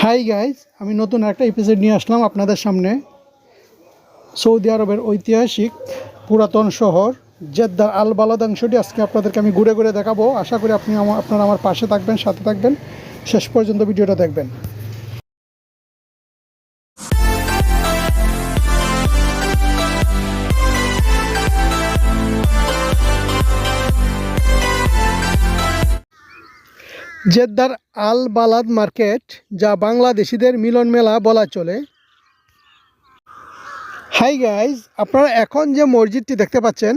Hi guys আমি নতুন একটা এপিসোড নিয়ে আসলাম আপনাদের সামনে। সৌদি আরবের ঐতিহাসিক পুরাতন শহর জেদ্দার আল বালাদাংশটি আজকে আপনাদেরকে আমি ঘুরে ঘুরে দেখাবো। আশা করি আপনি আমার আপনারা আমার পাশে থাকবেন, সাথে থাকবেন। শেষ পর্যন্ত ভিডিওটা দেখবেন। জেদ্দার আল বালাদ মার্কেট, যা বাংলাদেশিদের মিলন মেলা বলা চলে। হাই গাইজ আপনারা এখন যে মসজিদটি দেখতে পাচ্ছেন,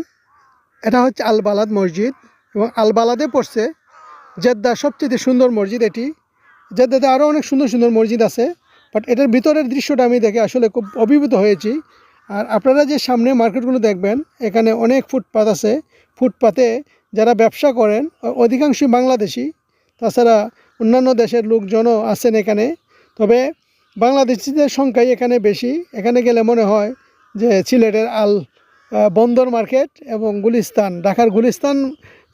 এটা হচ্ছে আল বালাদ মসজিদ এবং আল বালাদে পড়ছে জেদ্দার সবচেয়ে সুন্দর মসজিদ এটি। জেদ্দাতে আরও অনেক সুন্দর সুন্দর মসজিদ আছে বাট এটার ভিতরের দৃশ্যটা আমি দেখে আসলে খুব অভিভূত হয়েছি। আর আপনারা যে সামনে মার্কেটগুলো দেখবেন, এখানে অনেক ফুটপাত আছে। ফুটপাতে যারা ব্যবসা করেন অধিকাংশই বাংলাদেশি। তাছাড়া অন্যান্য দেশের লোকজনও আছেন এখানে। তবে বাংলাদেশিদের সংখ্যাই এখানে বেশি। এখানে গেলে মনে হয় যে সিলেটের আল বন্দর মার্কেট এবং গুলিস্তান, ঢাকার গুলিস্তান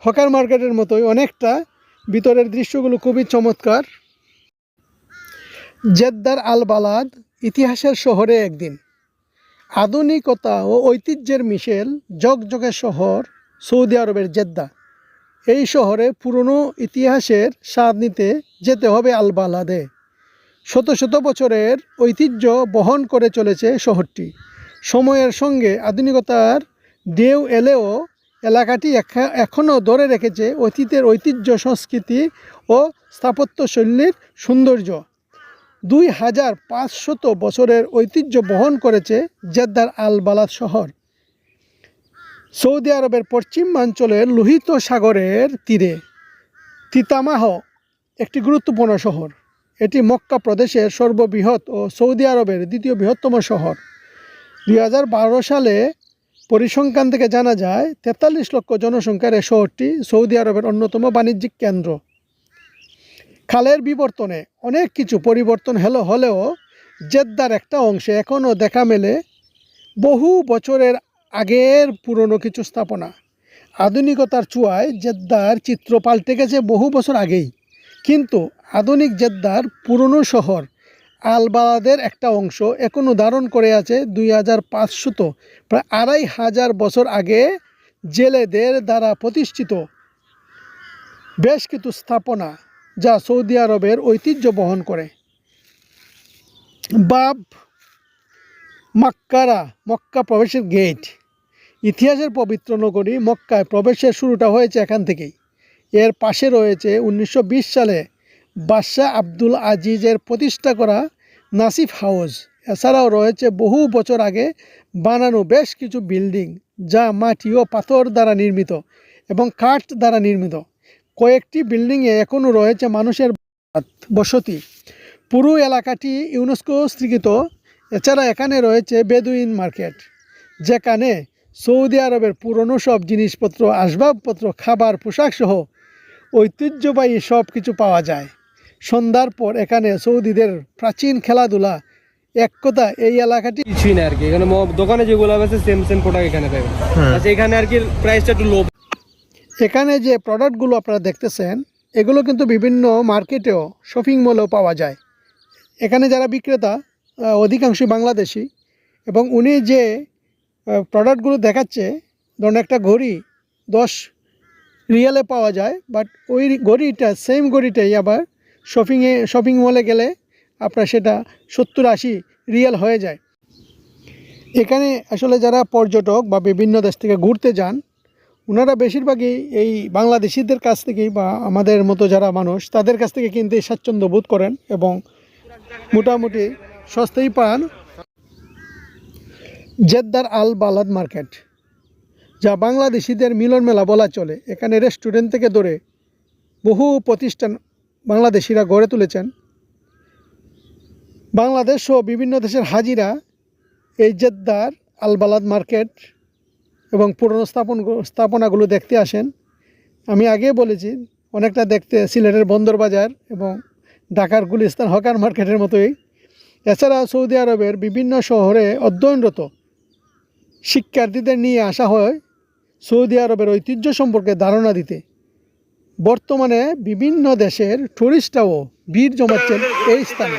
হকার মার্কেটের মতোই অনেকটা। ভিতরের দৃশ্যগুলো খুবই চমৎকার। জেদ্দার আল বালাদ ইতিহাসের শহরে একদিন। আধুনিকতা ও ঐতিহ্যের মিশেল জগজগের শহর সৌদি আরবের জেদ্দা। এই শহরে পুরনো ইতিহাসের স্বাদ নিতে যেতে হবে আলবালাদে। শত শত বছরের ঐতিহ্য বহন করে চলেছে শহরটি। সময়ের সঙ্গে আধুনিকতার ঢেউ এলেও এলাকাটি এখনও ধরে রেখেছে অতীতের ঐতিহ্য, সংস্কৃতি ও স্থাপত্যশৈলীর সৌন্দর্য। দুই হাজার পাঁচশত বছরের ঐতিহ্য বহন করেছে জেদ্দার আল বালাদ শহর। সৌদি আরবের পশ্চিমাঞ্চলের লোহিত সাগরের তীরে তিতামাহ, একটি গুরুত্বপূর্ণ শহর। এটি মক্কা প্রদেশের সর্ববৃহৎ ও সৌদি আরবের দ্বিতীয় বৃহত্তম শহর। দুই হাজার বারো সালে পরিসংখ্যান থেকে জানা যায়, তেতাল্লিশ লক্ষ জনসংখ্যার এই শহরটি সৌদি আরবের অন্যতম বাণিজ্যিক কেন্দ্র। খালের বিবর্তনে অনেক কিছু পরিবর্তন হলো, হলেও জেদ্দার একটা অংশে এখনও দেখা মেলে, বহু বছরের আগের পুরনো কিছু স্থাপনা। আধুনিকতার চুয়ায় জেদ্দার চিত্র পাল্টে গেছে বহু বছর আগেই। কিন্তু আধুনিক জেদ্দার পুরনো শহর আলবালাদের একটা অংশ এখনও ধারণ করে আছে দুই হাজার পাঁচশত, প্রায় আড়াই হাজার বছর আগে জেলেদের দ্বারা প্রতিষ্ঠিত। বেশ কিছু স্থাপনা যা সৌদি আরবের ঐতিহ্য বহন করে। বাব মাক্কারা, মক্কা প্রবেশের গেট ইতিহাসের পবিত্র নগরী মক্কায় প্রবেশের শুরুটা হয়েছে এখান থেকেই। এর পাশে রয়েছে উনিশশো বিশ সালে বাদশাহ আব্দুল আজিজের প্রতিষ্ঠা করা নাসিফ হাউস। এছাড়াও রয়েছে বহু বছর আগে বানানো বেশ কিছু বিল্ডিং, যা মাটি ও পাথর দ্বারা নির্মিত এবং কাঠ দ্বারা নির্মিত। কয়েকটি বিল্ডিংয়ে এখনও রয়েছে মানুষের বসতি। পুরো এলাকাটি ইউনেস্কো স্বীকৃত এছাড়া এখানে রয়েছে বেদুইন মার্কেট, যেখানে সৌদি আরবের পুরনো সব জিনিসপত্র আসবাবপত্র খাবার পোশাক সহ ঐতিহ্যবাহী সব কিছু পাওয়া যায়। সন্ধ্যার পর এখানে সৌদিদের প্রাচীন খেলাধুলা এক কথা এই এলাকাটি কিছুই না আর কি। এখানে ম- দোকানে যেগুলো আছে সেম সেম প্রোডাক্ট এখানে পাবেন। আচ্ছা এখানে আর কি প্রাইসটা একটু লো এখানে যে প্রোডাক্টগুলো আপনারা দেখতেছেন এগুলো কিন্তু বিভিন্ন মার্কেটেও শপিং মলেও পাওয়া যায়। এখানে যারা বিক্রেতা অধিকাংশই বাংলাদেশি এবং উনি যে প্রোডাক্টগুলো দেখাচ্ছে। ধরুন একটা ঘড়ি দশ রিয়েলে পাওয়া যায় বাট ওই ঘড়িটা সেম ঘড়িটাই আবার শপিংয়ে শপিং মলে গেলে আপনার সেটা সত্তর আশি রিয়েল হয়ে যায়। এখানে আসলে যারা পর্যটক বা বিভিন্ন দেশ থেকে ঘুরতে যান ওনারা বেশিরভাগই এই বাংলাদেশিদের কাছ থেকেই বা আমাদের মতো যারা মানুষ, তাদের কাছ থেকে কিনতে স্বাচ্ছন্দ্য বোধ করেন এবং মোটামুটি সস্তাই পান। জেদ্দার আল বালাদ মার্কেট, যা বাংলাদেশিদের মিলন মেলা বলা চলে। এখানে রেস্টুরেন্ট থেকে ধরে বহু প্রতিষ্ঠান বাংলাদেশিরা গড়ে তুলেছেন। বাংলাদেশ সহ বিভিন্ন দেশের হাজিরা এই জেদ্দার আল বালাদ মার্কেট এবং পুরনো স্থাপন স্থাপনাগুলো দেখতে আসেন। আমি আগেই বলেছি, অনেকটা দেখতে সিলেটের বন্দর বাজার এবং ঢাকার গুলিস্তান হকার মার্কেটের মতোই। এছাড়া সৌদি আরবের বিভিন্ন শহরে অধ্যয়নরত শিক্ষার্থীদের নিয়ে আসা হয় সৌদি আরবের ঐতিহ্য সম্পর্কে ধারণা দিতে। বর্তমানে বিভিন্ন দেশের টুরিস্টরাও ভিড় জমাচ্ছেন এই স্থানে।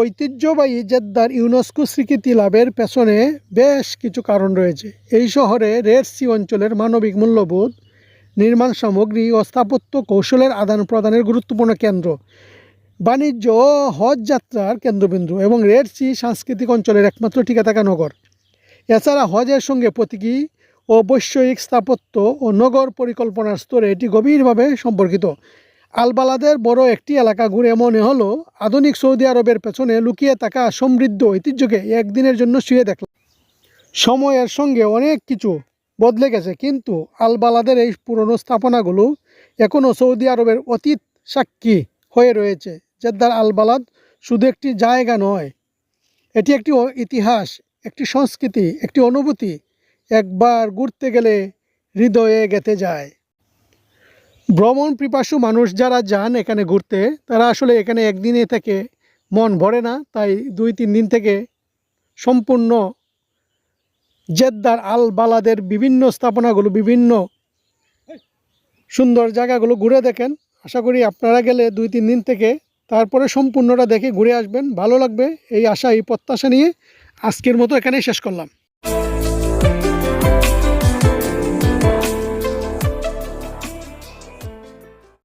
ঐতিহ্যবাহী জেদ্দার ইউনেস্কো স্বীকৃতি লাভের পেছনে বেশ কিছু কারণ রয়েছে। এই শহরে রেড সি অঞ্চলের মানবিক মূল্যবোধ, নির্মাণ সামগ্রী ও স্থাপত্য কৌশলের আদান প্রদানের গুরুত্বপূর্ণ কেন্দ্র। বাণিজ্য ও হজ যাত্রার কেন্দ্রবিন্দু এবং রেড সি সাংস্কৃতিক অঞ্চলের একমাত্র টিকে থাকা নগর। এছাড়া হজের সঙ্গে প্রতীকী ও বৈষয়িক স্থাপত্য ও নগর পরিকল্পনার স্তরে এটি গভীরভাবে সম্পর্কিত। আলবালাদের বড় একটি এলাকা ঘুরে মনে হলো আধুনিক সৌদি আরবের পেছনে লুকিয়ে থাকা সমৃদ্ধ ঐতিহ্যকে একদিনের জন্য শুয়ে দেখলাম। সময়ের সঙ্গে অনেক কিছু বদলে গেছে, কিন্তু আলবালাদের এই পুরনো স্থাপনাগুলো এখনও সৌদি আরবের অতীত সাক্ষী হয়ে রয়েছে। জেদ্দার আলবালাদ শুধু একটি জায়গা নয়, এটি একটি ইতিহাস, একটি সংস্কৃতি, একটি অনুভূতি। একবার ঘুরতে গেলে হৃদয়ে গেঁথে যায়। ভ্রমণ পিপাসু মানুষ যারা যান এখানে ঘুরতে, তারা আসলে এখানে একদিনে থেকে মন ভরে না, তাই দুই তিন দিন থেকে সম্পূর্ণ জেদ্দার আল বালাদের বিভিন্ন স্থাপনাগুলো, বিভিন্ন সুন্দর জায়গাগুলো ঘুরে দেখেন। আশা করি আপনারা গেলে দুই তিন দিন থেকে তারপরে সম্পূর্ণটা দেখে ঘুরে আসবেন। ভালো লাগবে। এই আশা, এই প্রত্যাশা নিয়ে আজকের মতো এখানেই শেষ করলাম।